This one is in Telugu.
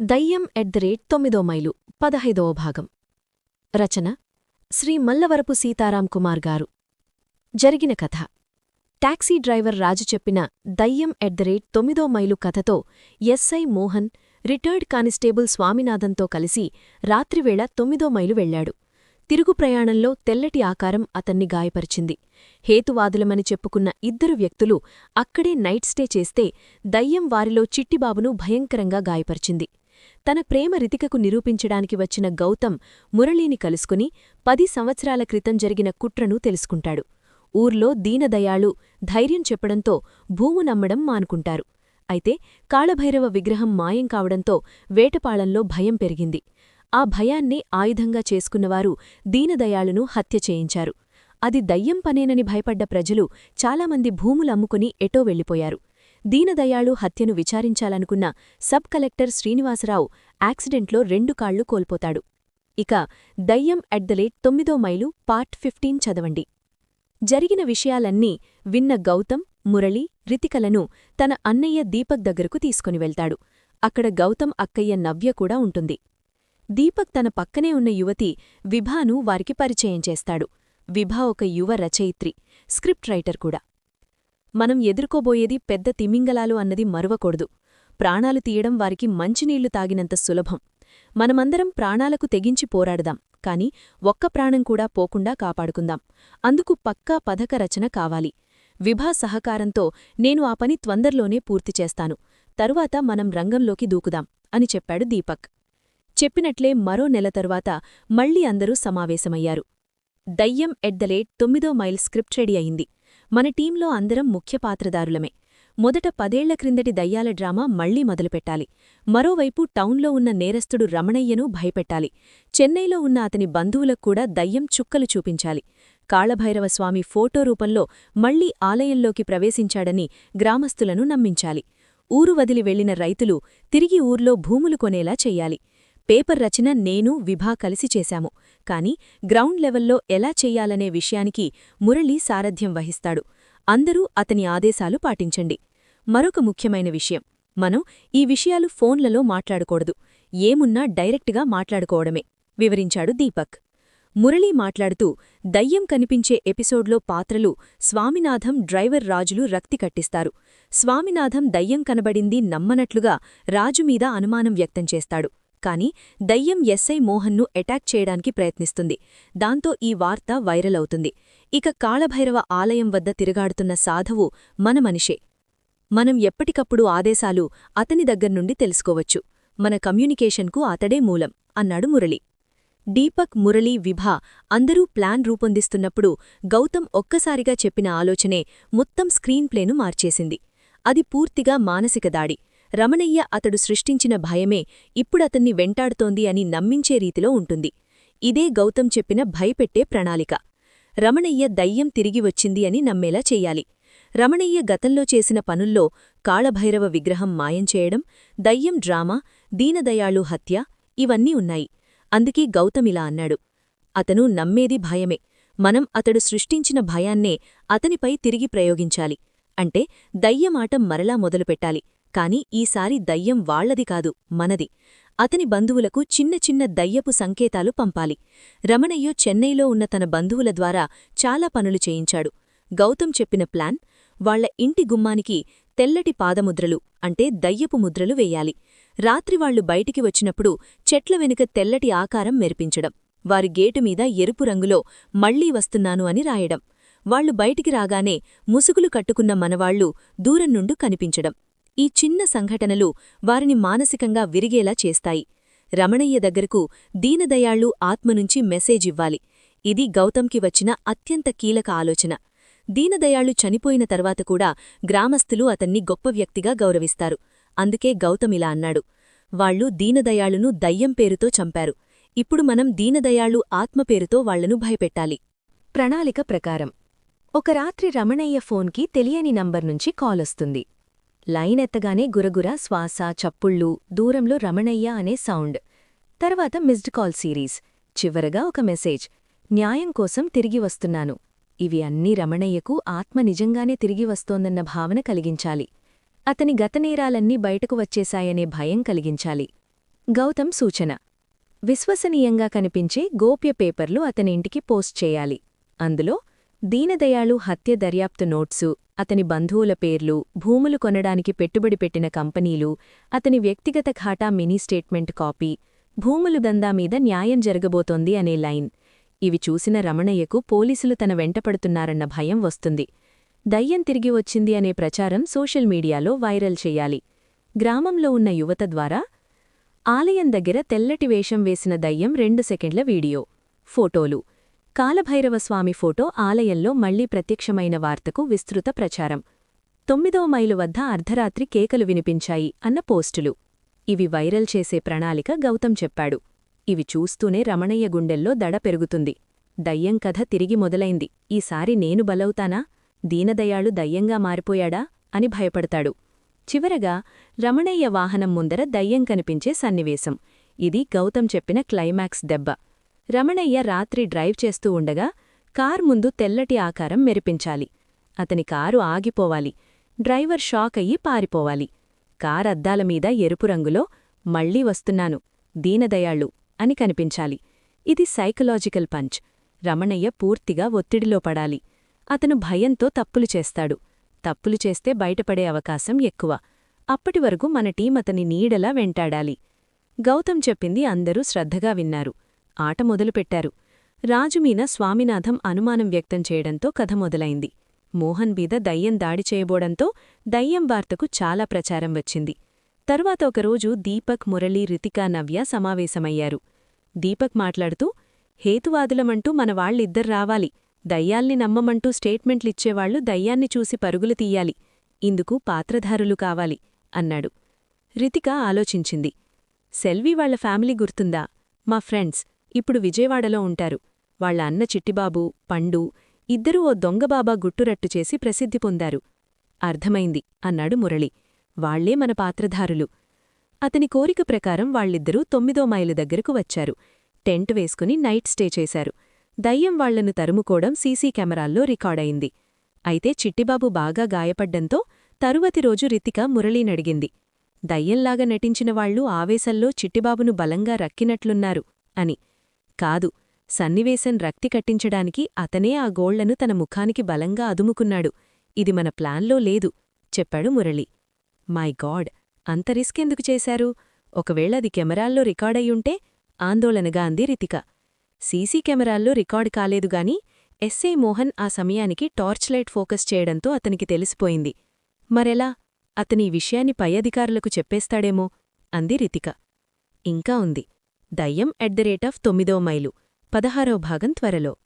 దయ్యం ఎట్ ద రేట్ తొమ్మిదో మైలు పదహైదవ భాగం. రచన శ్రీ మల్లవరపు సీతారాం కుమార్ గారు. జరిగిన కథ. టాక్సీ డ్రైవర్ రాజు చెప్పిన దయ్యం ఎట్ ద రేట్ తొమ్మిదో మైలు కథతో ఎస్ఐ మోహన్ రిటైర్డ్ కానిస్టేబుల్ స్వామినాథన్తో కలిసి రాత్రివేళ తొమ్మిదో మైలు వెళ్ళాడు తిరుగు ప్రయాణంలో తెల్లటి ఆకారం అతన్ని గాయపరిచింది. హేతువాదులమని చెప్పుకున్న ఇద్దరు వ్యక్తులు అక్కడే నైట్ స్టే చేస్తే దయ్యం వారిలో చిట్టిబాబును భయంకరంగా గాయపరిచింది. తన ప్రేమ రితికకు నిరూపించడానికి వచ్చిన గౌతమ్ మురళీని కలుసుకుని పది సంవత్సరాల క్రితం జరిగిన కుట్రను తెలుసుకుంటాడు. ఊర్లో దీనదయాళు ధైర్యం చెప్పడంతో భూము నమ్మడం మానుకుంటారు. అయితే కాళభైరవ విగ్రహం మాయం కావడంతో వేటపాళంలో భయం పెరిగింది. ఆ భయాన్నే ఆయుధంగా చేసుకున్నవారు దీనదయాళును హత్య చేయించారు. అది దయ్యం పనేనని భయపడ్డ ప్రజలు చాలామంది భూములమ్ముకుని ఎటో వెళ్ళిపోయారు దీనదయాళు హత్యను విచారించాలనుకున్న సబ్ కలెక్టర్ శ్రీనివాసరావు యాక్సిడెంట్లో రెండు కాళ్ళు కోల్పోతాడు. ఇక దయ్యం అట్ ద లేట్ తొమ్మిదో మైలు పార్ట్ ఫిఫ్టీన్ చదవండి. జరిగిన విషయాలన్నీ విన్న గౌతమ్ మురళి రితికలను తన అన్నయ్య దీపక్ దగ్గరకు తీసుకుని వెళ్తాడు. అక్కడ గౌతమ్ అక్కయ్య నవ్య కూడా ఉంటుంది. దీపక్ తన పక్కనే ఉన్న యువతి విభాను వారికి పరిచయం చేస్తాడు. విభా ఒక యువ రచయిత్రి స్క్రిప్ట్ రైటర్ కూడా. మనం ఎదుర్కోబోయేది పెద్ద తిమింగలాలు అన్నది మరువకూడదు. ప్రాణాలు తీయడం వారికి మంచినీళ్ళు తాగినంత సులభం. మనమందరం ప్రాణాలకు తెగించి పోరాడదాం కాని ఒక్క ప్రాణం కూడా పోకుండా కాపాడుకుందాం. అందుకు పక్కా పథక రచన కావాలి. విభా సహకారంతో నేను ఆ పని త్వందర్లోనే పూర్తి చేస్తాను. తరువాత మనం రంగంలోకి దూకుదాం అని చెప్పాడు దీపక్. చెప్పినట్లే మరో నెల తరువాత మళ్ళీ అందరూ సమావేశమయ్యారు. దయ్యం ఎట్ ద తొమ్మిదో మైల్ స్క్రిప్ట్ రెడీ అయింది. మన టీంలో అందరం ముఖ్య పాత్రదారులమే. మొదట పదేళ్ళ క్రిందటి దయ్యాల డ్రామా మళ్ళీ మొదలుపెట్టాలి. మరోవైపు టౌన్లో ఉన్న నేరస్తుడు రమణయ్యను భయపెట్టాలి. చెన్నైలో ఉన్న అతని బంధువులకు కూడా దయ్యం చుక్కలు చూపించాలి. కాళభైరవస్వామి ఫోటో రూపంలో మళ్ళీ ఆలయంలోకి ప్రవేశించాడని గ్రామస్తులను నమ్మించాలి. ఊరు వదిలి వెళ్ళిన రైతులు తిరిగి ఊర్లో భూములు కొనేలా చెయ్యాలి పేపర్ రచన నేను విభా కలిసి చేశాము. కాని గ్రౌండ్ లెవెల్లో ఎలా చెయ్యాలనే విషయానికి మురళీ సారథ్యం వహిస్తాడు. అందరూ అతని ఆదేశాలు పాటించండి. మరొక ముఖ్యమైన విషయం. మనం ఈ విషయాలు ఫోన్లలో మాట్లాడకూడదు. ఏమున్నా డైరెక్ట్గా మాట్లాడుకోవడమే. వివరించాడు దీపక్. మురళీ మాట్లాడుతూ దయ్యం కనిపించే ఎపిసోడ్లో పాత్రలు స్వామినాథం డ్రైవర్ రాజులు రక్తి కట్టిస్తారు. స్వామినాథం దయ్యం కనబడింది నమ్మనట్లుగా రాజుమీద అనుమానం వ్యక్తం చేస్తాడు. కాని దయ్యం ఎస్ఐ మోహన్ను అటాక్ చేయడానికి ప్రయత్నిస్తుంది. దాంతో ఈ వార్త వైరల్ అవుతుంది. ఇక కాళభైరవ ఆలయం వద్ద తిరుగాడుతున్న సాధువు మన మనిషే. మనం ఎప్పటికప్పుడు ఆదేశాలు అతని దగ్గర్నుండి తెలుసుకోవచ్చు. మన కమ్యూనికేషన్కు అతడే మూలం అన్నాడు మురళి. దీపక్ మురళీ విభా అందరూ ప్లాన్ రూపొందిస్తున్నప్పుడు గౌతమ్ ఒక్కసారిగా చెప్పిన ఆలోచనే మొత్తం స్క్రీన్ ప్లేను మార్చేసింది. అది పూర్తిగా మానసిక దాడి. రమణయ్య అతడు సృష్టించిన భయమే ఇప్పుడతన్ని వెంటాడుతోంది అని నమ్మించే రీతిలో ఉంటుంది. ఇదే గౌతమ్ చెప్పిన భయపెట్టే ప్రణాళిక. రమణయ్య దయ్యం తిరిగి వచ్చింది అని నమ్మేలా చెయ్యాలి రమణయ్య గతంలో చేసిన పనుల్లో కాళభైరవ విగ్రహం మాయం చేయడం దయ్యం డ్రామా దీనదయాళు హత్య ఇవన్నీ ఉన్నాయి. అందుకే గౌతమిలా అన్నాడు. అతను నమ్మేది భయమే. మనం అతడు సృష్టించిన భయాన్నే అతనిపై తిరిగి ప్రయోగించాలి. అంటే దయ్యమాట మరలా మొదలుపెట్టాలి. కాని ఈసారి దయ్యం వాళ్ళది కాదు మనది. అతని బంధువులకు చిన్న చిన్న దయ్యపు సంకేతాలు పంపాలి. రమణయ్యో చెన్నైలో ఉన్న తన బంధువుల ద్వారా చాలా పనులు చేయించాడు. గౌతమ్ చెప్పిన ప్లాన్? వాళ్ళ ఇంటి గుమ్మానికి తెల్లటి పాదముద్రలు అంటే దయ్యపు ముద్రలు వేయాలి. రాత్రి వాళ్ళు బయటికి వచ్చినప్పుడు చెట్ల వెనుక తెల్లటి ఆకారం మెరిపించడం వారి గేటుమీద ఎరుపు రంగులో మళ్ళీ వస్తున్నాను అని రాయడం వాళ్ళు బయటికి రాగానే ముసుగులు కట్టుకున్న మనవాళ్ళు దూరం నుండు కనిపించడం. ఈ చిన్న సంఘటనలు వారిని మానసికంగా విరిగేలా చేస్తాయి. రమణయ్య దగ్గరకు దీనదయాళ్ళు ఆత్మనుంచి మెసేజ్ ఇవ్వాలి. ఇది గౌతంకి వచ్చిన అత్యంత కీలక ఆలోచన. దీనదయాళ్ళు చనిపోయిన తర్వాత కూడా గ్రామస్థులు అతన్ని గొప్ప వ్యక్తిగా గౌరవిస్తారు. అందుకే గౌతమిలా అన్నాడు. వాళ్ళు దీనదయాళును దయ్యం పేరుతో చంపారు. ఇప్పుడు మనం దీనదయాళు ఆత్మ పేరుతో వాళ్ళను భయపెట్టాలి. ప్రణాళిక ప్రకారం ఒక రాత్రి రమణయ్య ఫోన్కి తెలియని నంబర్ నుంచి కాలొస్తుంది లైన్ ఎత్తగానే గురగుర శ్వాస చప్పుళ్ళు దూరంలో రమణయ్య అనే సౌండ్. తర్వాత మిస్డ్ కాల్ సిరీస్. చివరగా ఒక మెసేజ్. న్యాయం కోసం తిరిగి వస్తున్నాను. ఇవి అన్నీ రమణయ్యకు ఆత్మ నిజంగానే తిరిగి వస్తోందన్న భావన కలిగించాలి. అతని గతనేరాలన్నీ బయటకు వచ్చేశాయనే భయం కలిగించాలి. గౌతమ్ సూచన. విశ్వసనీయంగా కనిపించే గోప్య పేపర్లు అతని ఇంటికి పోస్ట్ చేయాలి. అందులో దీనదయాళు హత్య దర్యాప్తు నోట్సు అతని బంధువుల పేర్లు భూములు కొనడానికి పెట్టుబడి పెట్టిన కంపెనీలు అతని వ్యక్తిగత ఖాటా మినీ స్టేట్మెంట్ కాపీ భూములు దందా మీద న్యాయం జరగబోతోంది అనే లైన్. ఇవి చూసిన రమణయ్యకు పోలీసులు తన వెంటపడుతున్నారన్న భయం వస్తుంది. దయ్యం తిరిగి వచ్చింది అనే ప్రచారం సోషల్ మీడియాలో వైరల్ చెయ్యాలి గ్రామంలో ఉన్న యువత ద్వారా ఆలయం దగ్గర తెల్లటి వేషం వేసిన దయ్యం రెండు సెకండ్ల వీడియో ఫోటోలు. కాలభైరవస్వామి ఫోటో ఆలయంలో మళ్ళీ ప్రత్యక్షమైన వార్తకు విస్తృత ప్రచారం. తొమ్మిదో మైలు వద్ద అర్ధరాత్రి కేకలు వినిపించాయి అన్న పోస్టులు. ఇవి వైరల్ చేసే ప్రణాళిక గౌతమ్ చెప్పాడు. ఇవి చూస్తూనే రమణయ్య గుండెల్లో దడ పెరుగుతుంది. దయ్యం కథ తిరిగి మొదలైంది. ఈసారి నేను బలవుతానా? దీనదయాళు దయ్యంగా మారిపోయాడా? అని భయపడతాడు. చివరగా రమణయ్య వాహనం ముందర దయ్యం కనిపించే సన్నివేశం. ఇది గౌతమ్ చెప్పిన క్లైమాక్స్ దెబ్బ. రమణయ్య రాత్రి డ్రైవ్ చేస్తూ ఉండగా కార్ ముందు తెల్లటి ఆకారం మెరిపించాలి. అతని కారు ఆగిపోవాలి. డ్రైవర్ షాక్ అయ్యి పారిపోవాలి. కార్ అద్దాల మీద ఎరుపు రంగులో మళ్ళీ వస్తున్నాను దీనదయాళ్ళు అని కనిపించాలి. ఇది సైకలాజికల్ పంచ్. రమణయ్య పూర్తిగా ఒత్తిడిలో పడాలి. అతను భయంతో తప్పులు చేస్తాడు. తప్పులు చేస్తే బయటపడే అవకాశం ఎక్కువ. అప్పటివరకు మన టీం అతని నీడలా వెంటాడాలి. గౌతమ్ చెప్పింది అందరూ శ్రద్ధగా విన్నారు. ఆట మొదలుపెట్టారు. రాజుమీన స్వామినాథం అనుమానం వ్యక్తం చేయడంతో కథ మొదలైంది. మోహన్ మీద దయ్యం దాడి చేయబోడంతో దయ్యం వార్తకు చాలా ప్రచారం వచ్చింది. తరువాత ఒకరోజు దీపక్ మురళీ రితికా నవ్య సమావేశమయ్యారు. దీపక్ మాట్లాడుతూ హేతువాదులమంటూ మన వాళ్ళిద్దరు రావాలి. దయ్యాల్ని నమ్మమంటూ స్టేట్మెంట్లిచ్చేవాళ్ళు దయ్యాన్ని చూసి పరుగులు తీయాలి. ఇందుకు పాత్రధారులు కావాలి అన్నాడు. రితిక ఆలోచించింది. సెల్వి వాళ్ళ ఫ్యామిలీ గుర్తుందా? మా ఫ్రెండ్స్ ఇప్పుడు విజయవాడలో ఉంటారు. వాళ్ళ అన్న చిట్టిబాబు పండు ఇద్దరూ ఓ దొంగబాబా గుట్టురట్టు చేసి ప్రసిద్ధి పొందారు. అర్థమైంది అన్నాడు మురళి. వాళ్ళే మన పాత్రధారులు. అతని కోరిక ప్రకారం వాళ్ళిద్దరూ తొమ్మిదో మైలు దగ్గరకు వచ్చారు. టెంట్ వేసుకుని నైట్ స్టే చేశారు. దయ్యం వాళ్ళను తరుముకోవడం సీసీ కెమెరాల్లో రికార్డయింది. అయితే చిట్టిబాబు బాగా గాయపడ్డంతో తరువతి రోజు రితిక మురళీనడిగింది దయ్యంలాగా నటించిన వాళ్ళు ఆవేశంలో చిట్టిబాబును బలంగా రక్కినట్లున్నారు అని. కాదు. సన్నివేశం రక్తి కట్టించడానికి అతనే ఆ గోళ్ళను తన ముఖానికి బలంగా అదుముకున్నాడు. ఇది మన ప్లాన్లో లేదు చెప్పాడు మురళి. మై గాడ్ అంత రిస్క్ ఎందుకు చేశారు? ఒకవేళ అది కెమెరాల్లో రికార్డయ్యుంటే ఆందోళనగా అంది రితిక. సీసీ కెమెరాల్లో రికార్డు కాలేదుగాని ఎస్ఐ మోహన్ ఆ సమయానికి టార్చ్ లైట్ ఫోకస్ చేయడంతో అతనికి తెలిసిపోయింది. మరెలా? అతని విషయాన్ని పై అధికారులకు చెప్పేస్తాడేమో అంది రితిక. ఇంకా ఉంది. దయ్యం ఎట్ ద రేట్ ఆఫ్ తొమ్మిదో మైలు. పదహారో భాగం త్వరలో.